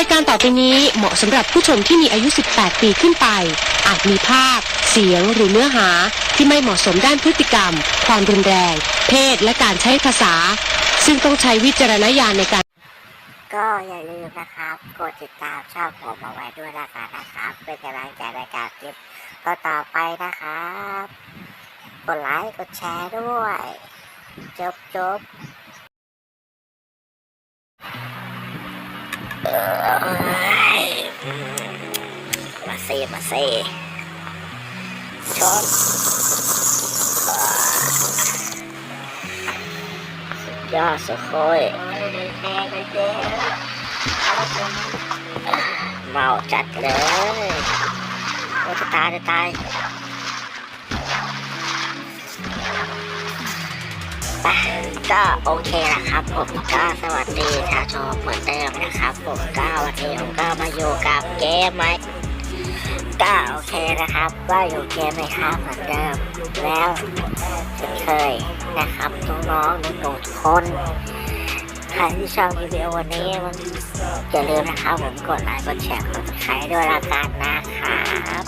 ายการต่อไปนี้เหมาะสำหรับผู้ชมที่มีอายุ 18 ปีขึ้นไป อาจมีภาพ เสียงหรือเนื้อหาที่ไม่เหมาะสมด้านพฤติกรรม ความรุนแรง เพศ และการใช้ภาษา ซึ่งต้องใช้วิจารณญาณในการ ก็อย่าลืมนะครับ กดติดตามช่องผมเอาไว้ด้วยละกันนะครับ เป็นกำลังใจในการคลิปก็ต่อไปนะครับ กดไลค์กดแชร์ด้วย จบจบ มาเซมาเซชนสุดยอดสุดโคยเมาจัดเลยโอ้จะตายจะตาย ก็โอเคนะครับ ผมก็สวัสดีชาชมเหมือนเดิมนะครับ ผมก็วันนี้ผมก็มาอยู่กับเกมไหมก็โอเคนะครับก็อยู่เกมในครับเหมือนเดิมแล้วเช่นเคยนะครับน้องๆหนุ่มๆทุกคนใครที่ชอบรีวิววันนี้มันอย่าลืมนะครับผมกดไลค์กดแชร์กดใช้ด้วยละกันนะครับ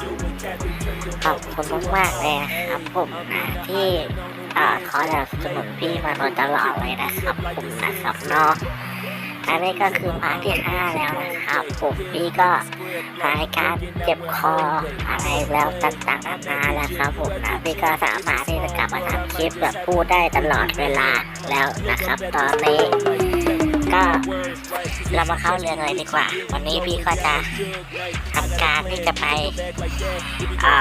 ขอบคุณมากๆเลยนะครับผมที่ เอ่อขอสนับสนุนพี่มาโดยตลอดเลยนะครับผมนะครับเนาะอันนี้ก็คือพาร์ทที่ห้าแล้วนะครับผมพี่ก็รายการเจ็บคออะไรแล้วต่างๆนานาแล้วครับผมนะพี่ก็สามารถที่จะกลับมาทำคลิปแบบพูดได้ตลอดเวลาแล้วนะครับ ตอนนี้ ก็เรามาเข้าเรื่องเลยดีกว่า วันนี้พี่ก็จะทำการที่จะไปอ่า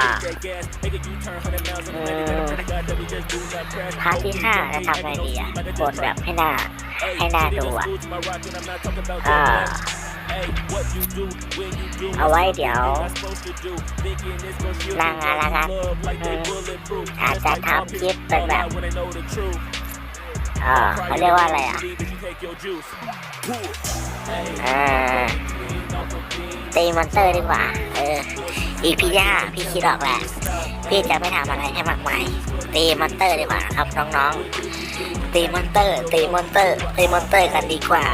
พาร์ทที่ห้าจะทำอะไงดีอะบทแบบให้หน้าให้หน้าดูอะเอาไว้เดี๋ยวลางานละกันอืมอาจจะทำคลิปเป็นแบบ อ่าเขาเรียกว่าอะไรอะอ่าตีมอนเตอร์ดีกว่า เออ อีพีย่าพี่คิดออกแหละพี่จะไม่ทำอะไรให้มากมายตีมอนเตอร์ดีกว่าครับน้องๆ ตีมอนเตอร์ ตีมอนเตอร์ ตีมอนเตอร์กันดีกว่า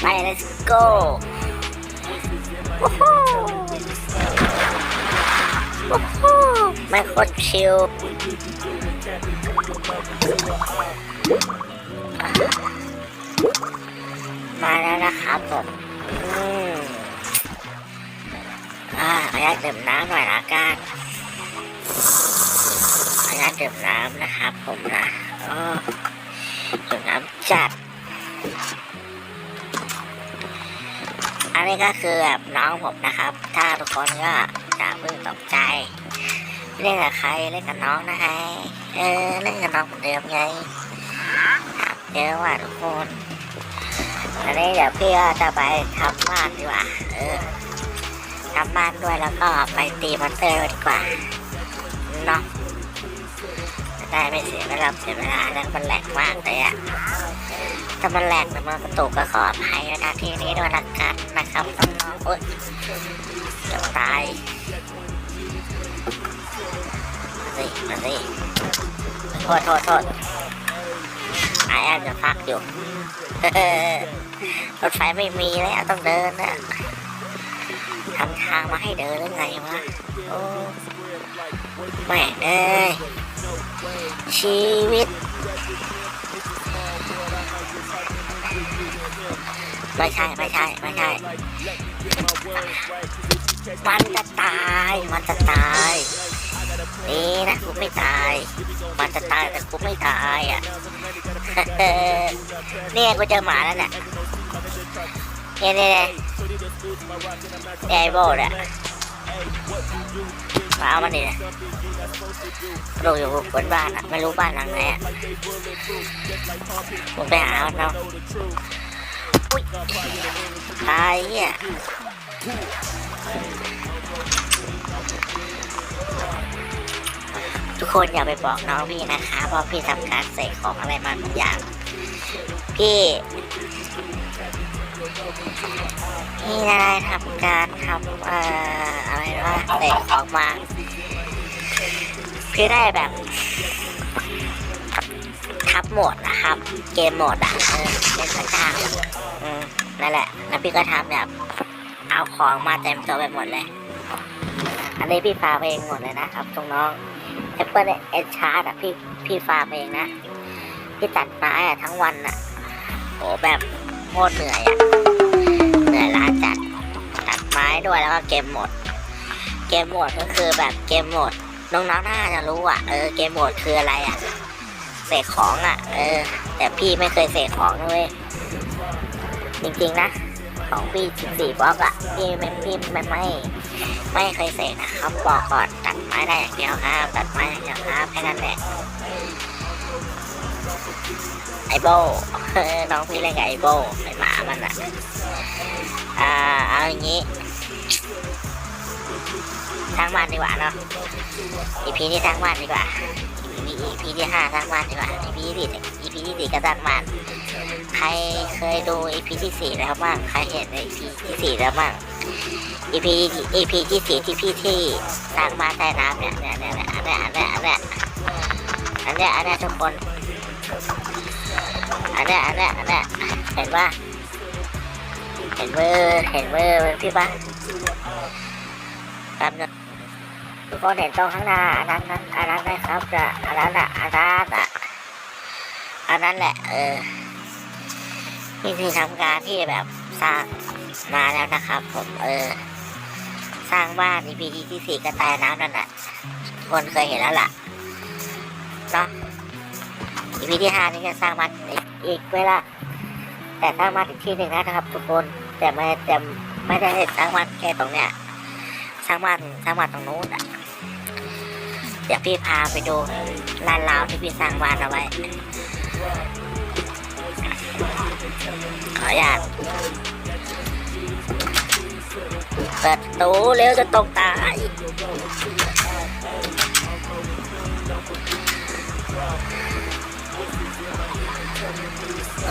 ไป let's go วู้ฮู้วู้ฮู้ไม่โคตรชิล มาแล้วนะครับผมอืมอ่าขออนุญาตดื่มน้ำหน่อยละกันขออนุญาตดื่มน้ำนะครับผมนะอ๋อดื่มน้ำจัด อันนี้ก็คือแบบน้องผมนะครับ ถ้าทุกคนก็อย่าเพิ่งตกใจ เล่นกับใครเล่นกับน้องนะไงเออเล่นกับน้องเหมือนเดิมไง เยอะว่ะทุกคนอันนี้เดี๋ยวพี่ก็จะไปทำบ้านดีกว่า เออทำบ้านด้วยแล้วก็ไปตีมอนเตอร์ดีกว่าเนาะจะได้ไม่เสียเวลาเสียเวลาแล้วมันแหลกมากเลยอะถ้ามันแหลกหรือมันกระตุกก็ขออภัยนะที่นี้ด้วยละกันนะครับน้องๆโอ๊ยจะตายมาสิมาสิโทษโทษโทษ ไอ้อาจจะฟักอยู่รถไฟไม่มีแล้วต้องเดินนะทำทางมาให้เดินหรือไงวะโอ้แม่เอ้ยชีวิตไม่ใช่ไม่ใช่ไม่ใช่ มันจะตาย มันจะตาย นี่นะกูไม่ตาย มันจะตายแต่กูไม่ตายอะเนี่ยกูเจอหมาแล้วเนี่ยเนี่ยเนี่ยเนี่ยไอ้โบเนี่ยมาเอามันดิเนี่ยโดดอยู่บนบ้านอะไม่รู้บ้านหลังไหนอะผมไปหามันเนาะตายเนี่ย คนอย่าไปบอกน้องพี่นะคะเพราะพี่ทำการเสกของอะไรมาบางอย่าง พี่พี่ได้ทำการทำเอ่ออะไรว่าเตะออกมาพี่ได้แบบทับโหมดนะครับ เกมโหมดอะเออเป็นพระเจ้าอืมนั่นแหละ แล้วพี่ก็ทำแบบเอาของมาเต็มตัวไปหมดเลย อันนี้พี่ฟาร์มเองหมดเลยนะครับตรงน้อง แอปเปิลเอ็นชาร์ดอะพี่พี่ฟาร์มเองนะพี่ตัดไม้อะทั้งวันอะโหแบบโคตรเหนื่อยอะเหนื่อยล้าจัดตัดไม้ด้วยแล้วก็เกมหมด เกมหมดก็คือแบบเกมหมดน้องๆน่าจะรู้อะเออเกมหมดคืออะไรอะเสกของอะเออ แต่พี่ไม่เคยเสกของเว้ยจริงๆนะของพี่สิบสี่บล็อกอะพี่ไม่พี่ไม่ไม่ไม่เคยเสกนะครับบอกก่อนตั ไม้ได้อย่างเดียวครับตัดไม้อย่างเดียวครับแค่นั้นแหละไอโบน้องพี่เล่นกับไอโบไอหมามันอะอ่าเอาอย่างนี้สร้างบ้านดีกว่าเนาะ EP นี้สร้างบ้านดีกว่า EP EP ที่ห้าสร้างบ้านดีกว่า EP ที่สี่ EP ที่สี่ก็สร้างบ้าน ใครเคยดู EP ที่สี่แล้วบ้าง ใครเห็น EP ที่สี่แล้วบ้าง EP EP ที่สี่ที่พี่ที่สร้างบ้านใต้น้ำเนี่ยเนี่ยเนี่ยเนี่ยอันเนี้ยอันเนี้ยอันเนี้ยอันเนี้ยอันเนี้ยทุกคน อันเนี้ยอันเนี้ยอันเนี้ยเห็นปะเห็นมือเห็นมือพี่ปะแป๊บนึง ทุกคนเห็นตรงข้างหน้าอันนั้นนั้นอันนั้นนะครับจะอันนั้นอะอันนั้นอะอันนั้นแหละเออนี่คือทำการที่แบบสร้างมาแล้วนะครับ ผมเออ สร้างบ้าน EP ที่สี่กระต่ายน้ำนั่นน่ะทุกคนเคยเห็นแล้วล่ะเนาะ EP ที่ห้านี่จะสร้างบ้านอีกอีกเวลาแต่สร้างบ้านอีกที่หนึ่งนะครับ ทุกคนแต่ไม่แต่ไม่ได้สร้างบ้านแค่ตรงเนี้ยสร้างบ้านสร้างบ้านตรงนู้นอะ เดี๋ยวพี่พาไปดูลานลาวที่พี่สร้างบ้านเอาไว้ ขออนุญาตเปิดตูเร็วจะตกตาย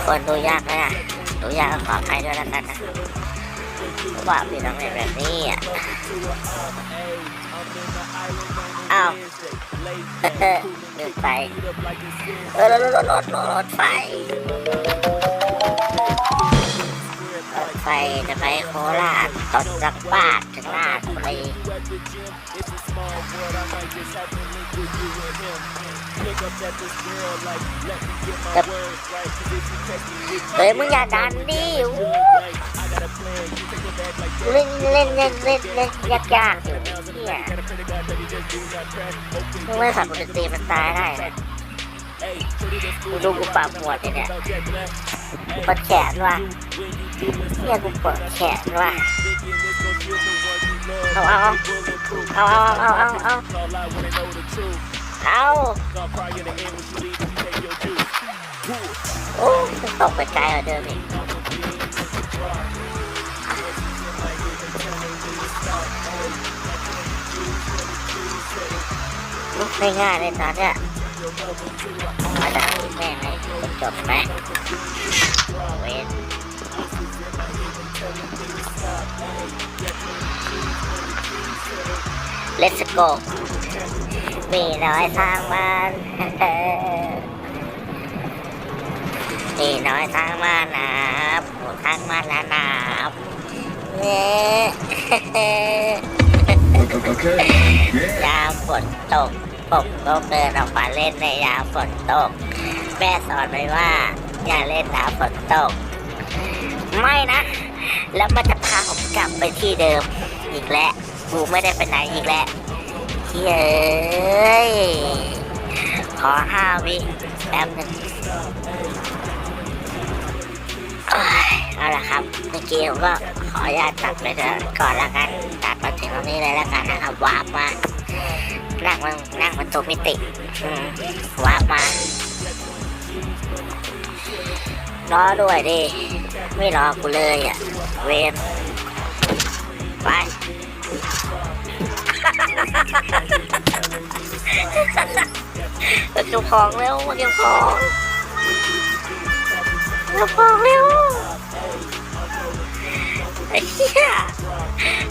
คนดูยากนะดูยากก็ขออภัยด้วยแล้วกันนะเพราะว่าพี่ต้องเป็นแบบนี้อะ อ้าวเดินไปเออรถรถรถรถรถไฟรถไฟจะไปโคราชตอนจากบ้านถึงราชบุรี small world, I might just have to link with you and him. Pick up at this girl, like, let me get my words right. Cause if you catch me, if you เฮ้ยมึงอย่าดันดิวู้ right, I got a plan. You take it back like เล่น that. เล่นเล่นเล่นเล่นยากยากๆอยู่เฮีย Got a pretty guy that he just do not trash. Open มึงไม่ขับรถดนตรีมันตายได้นะ Hey, pretty this กู cool. ดูกูปากหัวดเลยเนี่ย About Jack Black. ปวดแขนว่ะ When you do it, เฮียกูปวดแขนว่ะ thinking it's gonna feel the one you เอาเอาเอาเอาเอาเอาเอาโอ้ตกไปไกลกว่าเดิมอีกไม่ง่ายเลยตอนเนี้ยมาจากแม่ไหนจบไหมเวน เลสโกมีน้อยสร้างบ้านมีน้อยสร้างบ้านนะผู้สร้างบ้านนะนะเนี่ย Okay. Yeah. ยามฝนตกผมก็เดินออกมาเล่นในยามฝนตก แม่สอนไว้ว่า อย่าเล่นน้ำฝนตก ไม่นะ แล้วมันจะพาผม กลับไปที่เดิม อีกแล้วกูไม่ได้ไปไหนอีกแล้วเฮ้ยขอห้าวิแป๊บหนึ่งเอาละครับเมื่อกี้ผมก็ขออนุญาตตัดไปก่อนละกันตัดมาถึงตรงนี้เลยละกันนะครับวาร์ปมานั่งมันนั่งประตูมิติวาร์ปมารอด้วยดิไม่รอกูเลยอะเวน ไป เก็บของเร็วมาเก็บของเก็บของเร็วไอ้เหี้ย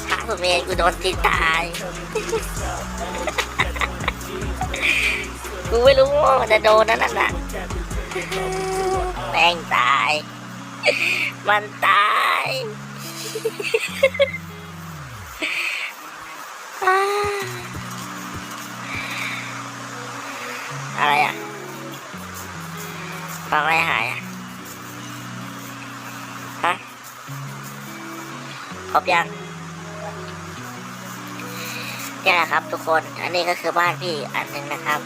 ถ้าผมเองกูโดนตีตาย กูไม่รู้ว่ามันจะโดนนั่นน่ะแม่งตาย มันตาย อะไรอะฟังอะไรหายอะฮะครบยังนี่แหละครับทุกคน อันนี้ก็คือบ้านพี่อันหนึ่งนะครับ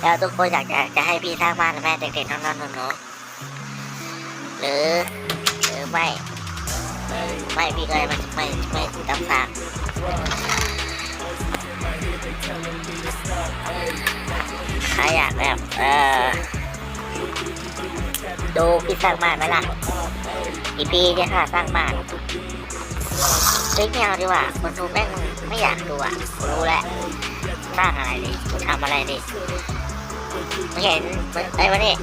แล้วทุกคนอยากจะจะให้พี่สร้างบ้านแม่เด็กๆน้องๆหนูๆหรือหรือไม่ ไม่พี่ก็ไม่ไม่ไม่ต้องสางใครอยากแบบเออดูพี่สร้างบ้านไหมล่ะอีพีเนี่ยค่ะสร้างบ้านเฮ้ยไม่เอาดีกว่าคนดูแม่งไม่อยากดูอะรู้แล้วสร้างอะไรดิทำอะไรดิไม่เห็นไอ้วะนี่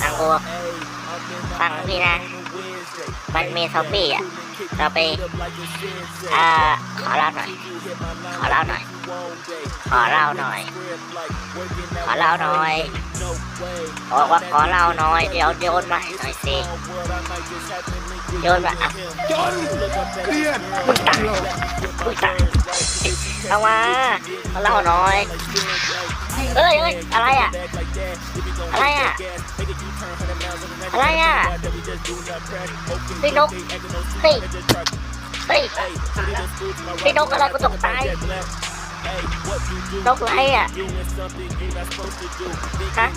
ฟังกูฟังพี่นะ มันมีซอมบี้อะ เราไปอ่าขอเล่าหน่อย ขอเล่าหน่อย ขอเล่าหน่อย ขอเล่าหน่อยบอกว่าขอเล่าหน่อย เดี๋ยวโยนมาให้หน่อยสิโยนมาอะจนเครียดมึงตายมึงตายเอามาขอเล่าหน่อยเอ้ยเอ้ยอะไรอะ อะไรอะ อะไรอะเฮ้ยนกเฮ้ยเฮ้ยเฮ้ยนกอะไรกูตกตายนกไรอะฮะ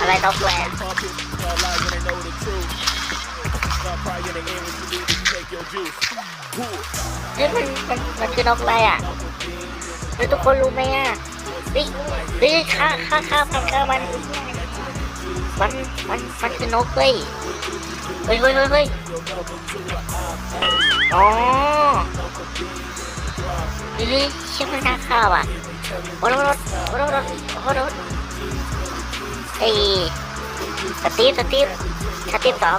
อะไรนกแหวนเฮ้ยมันมันมันคือนกอะไรอะเฮ้ยทุกคนรู้ไหมอะเฮ้ยเฮ้ยฆ่าฆ่าฆ่ามันฆ่ามัน มันมันมันคือนนกเว้ยเฮ้ยเฮ้ยเฮ้ยเฮ้ยอ๋อเฮ้ยเชื่อมันน่าข้าวอะโอ้รถโอ้รถรถโอ้รถไอ้สตีฟสตีฟสตีฟสอง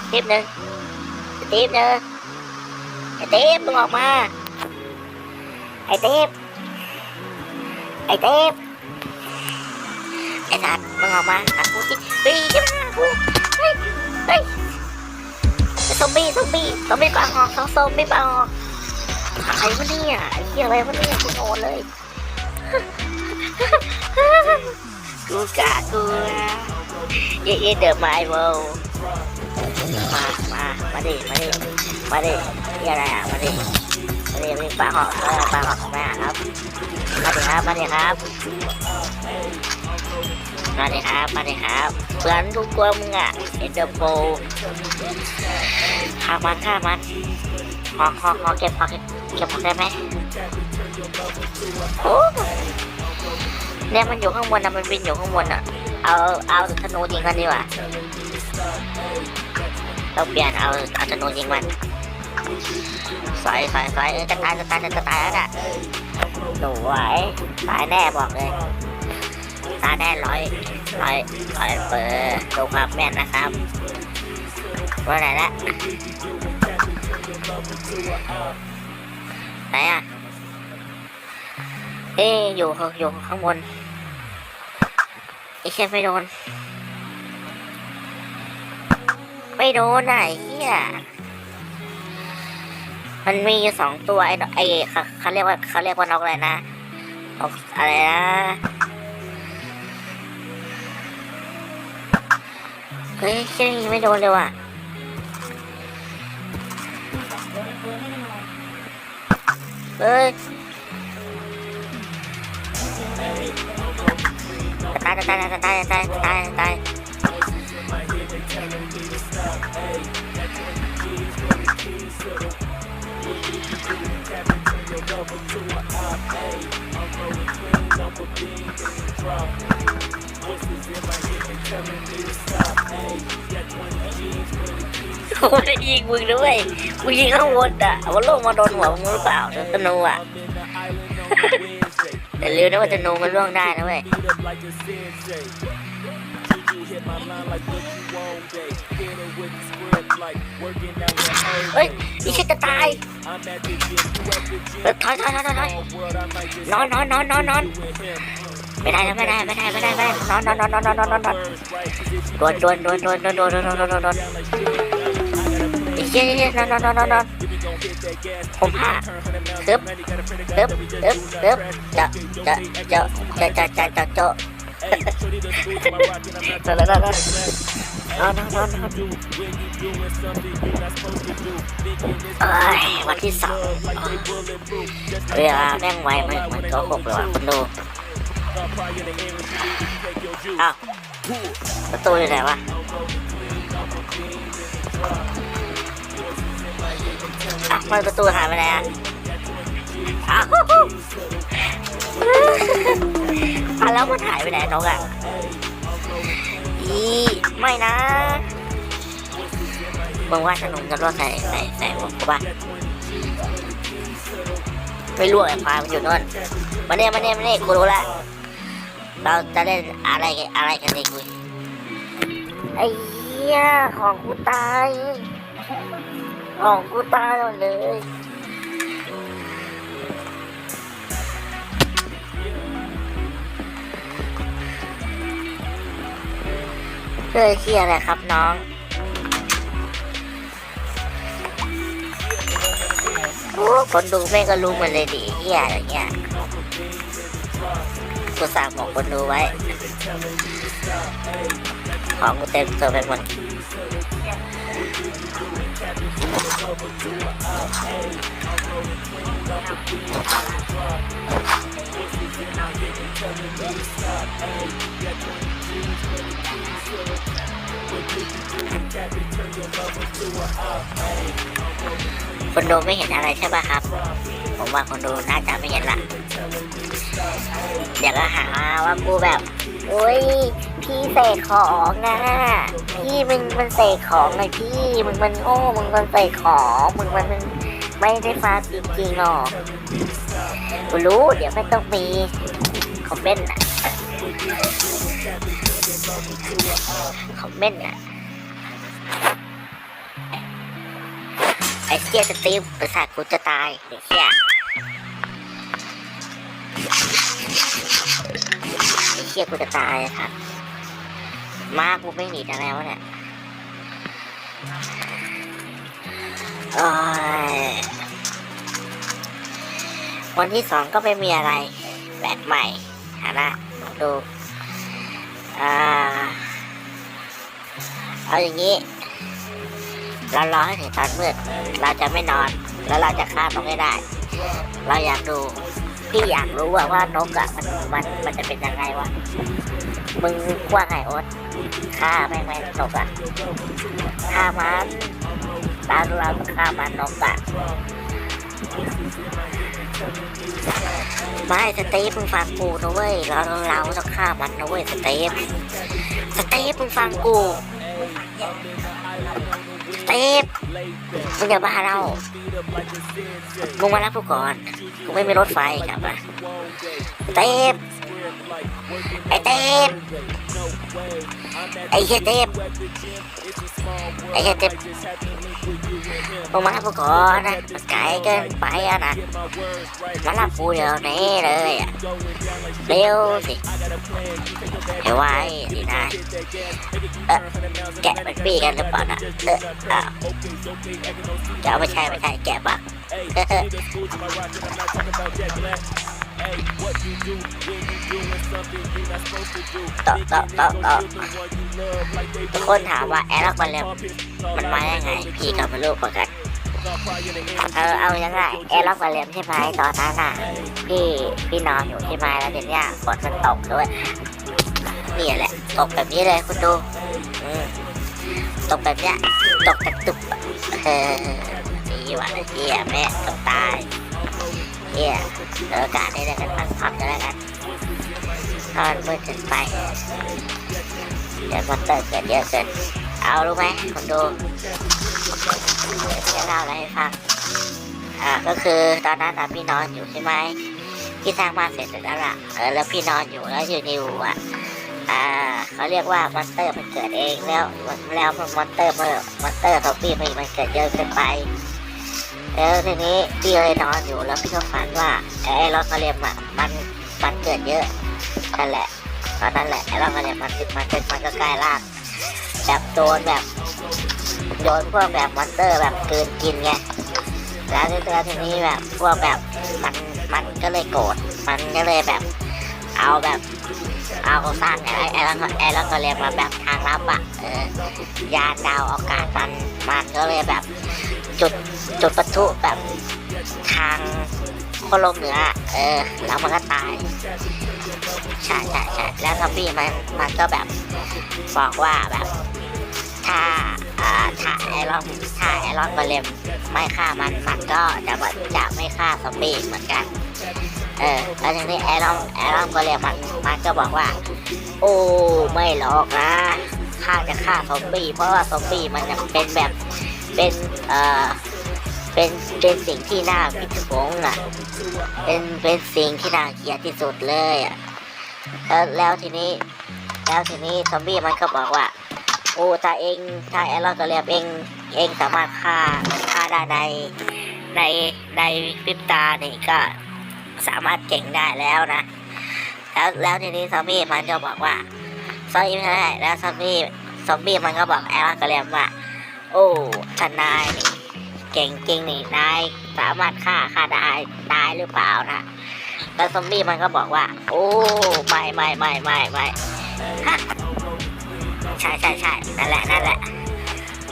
สตีฟหนึ่งสตีฟหนึ่งไอ้เทปมึงออกมา ไอ้เทปไอ้เทปไอ้สัตว์ มึงออกมาหากูที่เฮ้ยจะมาหากูเฮ้ยเฮ้ยซอมบี้ซอมบี้ซอมบี้ปางออกซอมบี้ปางออกอะไรวะเนี่ยไอ้เหี้ยอะไรวะเนี่ยกูโดนเลยกูกะกูนะเย่เย่เดอะไมเวลมามามาดิมาดิมาดินี่อะไรอะมาดิมาดิมาดิปางออกเออปางออกแม่ครับมาดิครับมาดิครับ มาเลยครับ มาเลยครับเพื่อนทุกตัวมึงอะเอ็นเดอร์โปฆ่ามันฆ่ามันขอขอขอเก็บขอเก็บเก็บผักได้ไหมโอ้เนี่ยมันอยู่ข้างบนนะมันบินอยู่ข้างบนอะเอาเอาธนูยิงกันดีกว่าเราเปลี่ยนเอาเอาธนูยิงมันสอยสอยสอยเจะตายจะตายจะตายแล้วน่ะสวยตายแน่บอกเลยาแน่ร้อยร้อยร้อยเปอร์ดูความแม่นนะครับว่าไหนละไหนอะเอ๊ะอยู่อยู่ข้างบนไอ้เชี่ยไม่โดน ไม่โดนไหนเฮียมันมีอยู่สองตัวไอ้ไอ้เขาเขาเรียกว่าเขาเรียกว่านกอะไรนะนกอะไรนะ เฮ้ยเชื่อยิงไม่โดนเลยว่ะเฮ้ย ตายตายตายตายตายตายตายกูไม่ได้ยิงมึงด้วยกูยิงข้างบนอะว่าลงมาโดนหัวมึงหรือเปล่าโดนธนูอะแต่ลืมนะว่าธนูมันล่วงได้นะเว้ยเฮ้ยอีชิจะตายเออถอยถอยถอยถอยถอยนอนนอนนอนนอน ไปไม่ได้ไม่ได้ไม่ได้ไม่ได้ไม่ได้นอนนอนนอนนอนนอนนอนนอนดวนดวนดวนดวนดวนดวนดนดวนดนดวนดนไอ้เหี้ยเหี้ยนอนนอนนอนนอนนอนผมผ้าตึ๊บตึ๊บตึ๊บตึ๊บจะจะจะจะจะจะจะจะนอนนอนนอนนอนนอนเอ้ยวันที่สองเวลาแม่งไวมเหมือนโกหกเลยว่ะคุณดู อ้าวประตูอยู่ไหนวะอ้าวมันประตูหายไปไหนอะอ้าวอะแล้วมันหายไปไหนนกอะอีไม่นะมึงว่าถ้าหนุ่มจะรอดใส่ใส่ใส่หมวกกูป่ะไม่รู้ไอ้ควายมันอยู่นู่นมาเนี่ยมาเนี่ยมาเนี่ยกูรู้ละ เราจะเล่นอะไรอะไรกันดีกุยไอ้เหี้ยของกูตายของกูตายหมดเลยเฮ้ยเหี้ยอะไรครับน้องโอ้คนดูแม่ก็รู้หมันเลยดิเฮียอย่างเงี้ย กูสั่งบอกคนดูไว้ ของกูเต็มตัวไปหมดคนดูไม่เห็นอะไรใช่ป่ะครับ ผมว่าคนดูน่าจะไม่เห็นละเดี๋ยวก็หาว่ากูแบบโอ้ยพี่เสกของนะพี่มึงมันเสกของเลยพี่มึงมันโง่มึงมันเสกของมึงมันมันไม่ได้ฟาจริงๆหรอกกูรู้เดี๋ยวไม่ต้องมีคอมเมนต์อะคอมเมนต์อะ ไอ้เจี๊ยจะตีมประสาทกูจะตายเจี๊ยไอ้เจี๊ยกูจะตายอะครับ มากูไม่หนีจากแล้วเนี่ยโอ้ยวันที่สองก็ไม่มีอะไรแบบใหม่หานะลองดู อ่า เอาอย่างนี้ เรารอให้ถึงตอนมืดเราจะไม่นอน แล้วเราจะฆ่านกให้ได้ เราอยากดูพี่อยากรู้ว่าว่านกอะมันมันมันจะเป็นยังไงวะมึงว่าไงโอ๊ตฆ่าแม่งไหมนกอะฆ่ามันเราเราต้องฆ่ามันนกอะไม่สเตฟมึงฟังกูนะเว้ยเราเราต้องฆ่ามันนะเว้ยสเตฟสเตฟมึงฟังกูสเตฟมึงอย่าบ้าเรามึงมารับกูก่อนกูไม่มีรถไฟกลับมาสเตฟไอ้เตฟไอ้เฮียเตฟไอ้เฮียเตฟ มึงมารับกูก่อนนะไกลเกินไปอะนะมารับกูเดี๋ยวนี้เลยอะเร็วสิไอ้ไว้สินายเออแกะมันปีกันหรือเปล่านะเอออ้าวจะเอาไม่ใช่ไม่ใช่แกะปะ ต่อต่อต่อต่อทุกคนถามว่าแอร์ล็อกมันเร็วมันมาได้ไงพี่กับมันลูกเหมือนกันเออเอายังไงแอร์ล็อกมันเร็วใช่ไหมตอนนั้นน่ะพี่พี่นอนอยู่ใช่ไหมแล้วเดี๋ยวเนี้ยฝนมันตกด้วยนี่แหละตกแบบนี้เลยคุณดูอืมตกแบบเนี้ยตกกระตุกอะเออนี่หวานเฮียแม่ต้องตาย เฮียเอากาศได้เลยกันพักพักกันแล้วกันนอนมืดเกินไปเดี๋ยวมอนเตอร์เกิดเยอะเกินเอารู้ไหมคนดูเดี๋ยวจะเล่าอะไรให้ฟังอ่าก็คือตอนนั้นอะพี่นอนอยู่ใช่ไหมพี่สร้างบ้านเสร็จแล้วล่ะเออแล้วพี่นอนอยู่แล้วอยู่นอู่อะอ่าเขาเรียกว่ามอนเตอร์มันเกิดเองแล้วแล้วมันมอนเตอร์เมื่อมอนเตอร์ของพี่มันมันเกิดเยอะเกินไป แล้วทีนี้พี่เลยนอนอยู่แล้วพี่ก็ฝันว่าไอ้รถมาเรียมอะมันมันเกิดเยอะนั่นแหละตอนนั้นแหละไอ้ราก็เนี่ยมันมันเป็นมันก็กลายร่างแบบโดนแบบโดนพวกแบบมอนเตอร์แบบเกินกินไงแล้วทีแล้วทีนี้แบบพวกแบบมันมันก็เลยโกรธมันก็เลยแบบเอาแบบเอาสร้างไอ้ไอ้แล้วก็ไอ้แล้วก็เรียกมาแบบทางลับอะเออยานดาวอากาศมันมันก็เลยแบบ จุดจุดประทุแบบทางโคโลกเหนือเออแล้วมันก็ตายใช่ใช่ใช่แล้วซอมบี้มันมันก็แบบบอกว่าแบบถ้าถ้าไอรอนถ้าไอรอนกอเลมไม่ฆ่ามันมันก็จะจะไม่ฆ่าซอมบี้เหมือนกัน เออแล้วทีนี้ไอรอนไอรอนกอเลมมันมันก็บอกว่า โอ้ไม่หรอกนะข้าจะฆ่าซอมบี้เพราะว่าซอมบี้มันยังเป็นแบบ เป็นเอ่อเป็นเป็นสิ่งที่น่าพิศวงอะ เป็นเป็นสิ่งที่น่าเกลียดที่สุดเลยอะแล้วแล้วทีนี้ แล้วทีนี้ซอมบี้มันก็บอกว่าโอ้ถ้าเองถ้าแอรอนก็เรียบเองเองสามารถฆ่าฆ่าได้ในในในพริบตานี่ก็สามารถเก่งได้แล้วนะ แล้วแล้วทีนี้ซอมบี้มันก็บอกว่าซอมบี้ไม่ได้แล้วซอมบี้ซอมบี้มันก็บอกแอรอนก็เรียบว่า โอ้ทนายนี่เก่งจริงนี่นายสามารถฆ่าฆ่าได้ได้หรือเปล่านะแล้วซอมบี้มันก็บอกว่า โอ้ไม่ไม่ไม่ไม่ไม่ฮะใช่ใช่ใช่นั่นแหละนั่นแหละ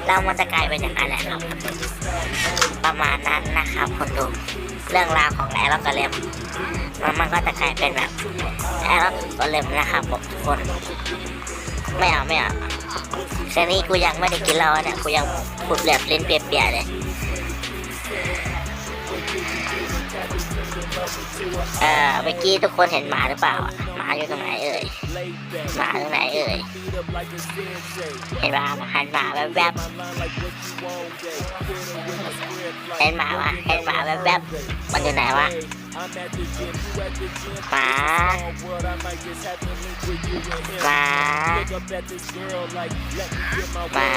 แล้วมันจะกลายเป็นอย่างนั้นแหละครับ ประมาณนั้นนะครับคนดูเรื่องราวของแอรอนกอเลมมันมันก็จะกลายเป็นแบบแอร์ล็อนกอเลมนะครับผมทุกคน ไม่เอาไม่เอาแค่นี้กูยังไม่ได้กินเหล้าเนี่ยกูยังพูดแบบลิ้นเปียกๆเลยเอ่อเมื่อกี้ทุกคนเห็นหมาหรือเปล่าหมาอยู่ตรงไหนเอ่ยหมาตรงไหนเอ่ยเห็นหมาหันหมาแวบๆเห็นหมาวะเห็นหมาแวบๆมันอยู่ไหนวะ มาหมาหมาหมา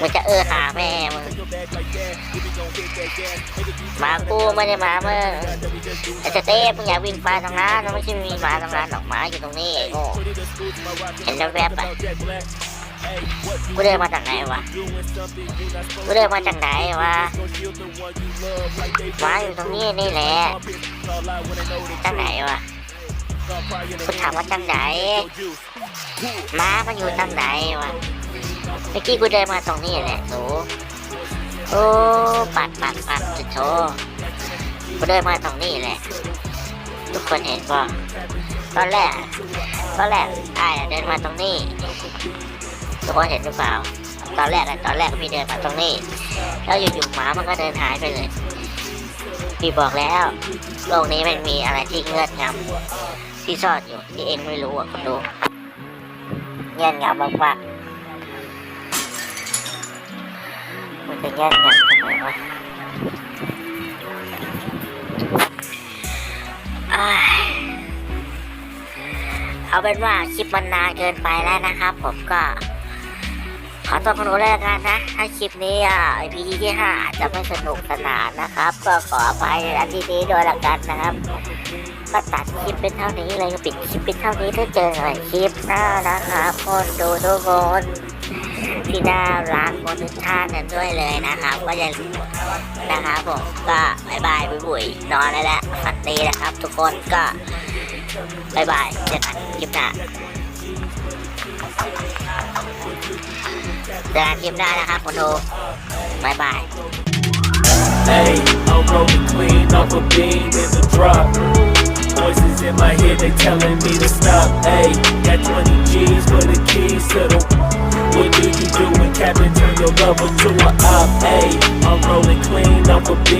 มึงจะเออหาแม่มึงหมากูไม่ได้หมามึงไอ้สเต้มึงอย่าวิ่งไปตรงนั้นมันไม่ใช่มีหมาตรงนั้นหรอกหมาอยู่ตรงนี้ไอ้โง่เห็นแล้วแวบๆอะ กูเดินมาจากไหนวะ กูเดินมาจากไหนวะหมาอยู่ตรงนี้นี่แหละจากไหนวะกูถามว่าจากไหนหมามันอยู่จากไหนวะ เมื่อกี้กูเดินมาตรงนี้แหละหนูโอ้ปัดปัดปัดจุดโชว์กูเดินมาตรงนี้แหละ ทุกคนเห็นป่ะตอนแรกตอนแรกไอ้เดินมาตรงนี้ ทุกคนเห็นหรือเปล่า ตอนแรกอะตอนแรกพี่เดินมาตรงนี้ แล้วอยู่ๆหมามันก็เดินหายไปเลย พี่บอกแล้ว โลกนี้มันมีอะไรที่เงื่อนงำที่ซ่อนอยู่ที่เองไม่รู้อะคุณดูเงื่อนงำมากๆมันจะแย่งกันทำไมวะอ้ายเอาเป็นว่าคลิปมันนานเกินไปแล้วนะครับ ผมก็ ขอตัวคนรู้แล้วกันนะถ้าคลิปนี้อะ EP ที่ห้าอาจจะไม่สนุกสนานนะครับ ก็ขออภัยในอันที่นี้ด้วยละกันนะครับก็ตัดคลิปเป็นเท่านี้เลยปิดคลิปเป็นเท่านี้ถ้าเจออะไรคลิปหน้านะครับคนดูทุกคนที่น่ารักคนทุกท่านกันด้วยเลยนะครับ ก็อย่าลืมนะครับผมก็บายบายบุยๆนอนได้แล้วฝันดีนะครับ ทุกคนก็บายบายเจอกันคลิปหน้า อกันคลิปหน้านะครับคนดูบายบาย Hey, I'm rolling clean off a beam in the drop. Voices in my head, they telling me to stop. Hey, got 20 G's for the keys to the. What do you do when Captain turn your lover to a op? Hey, I'm rolling clean off a beam.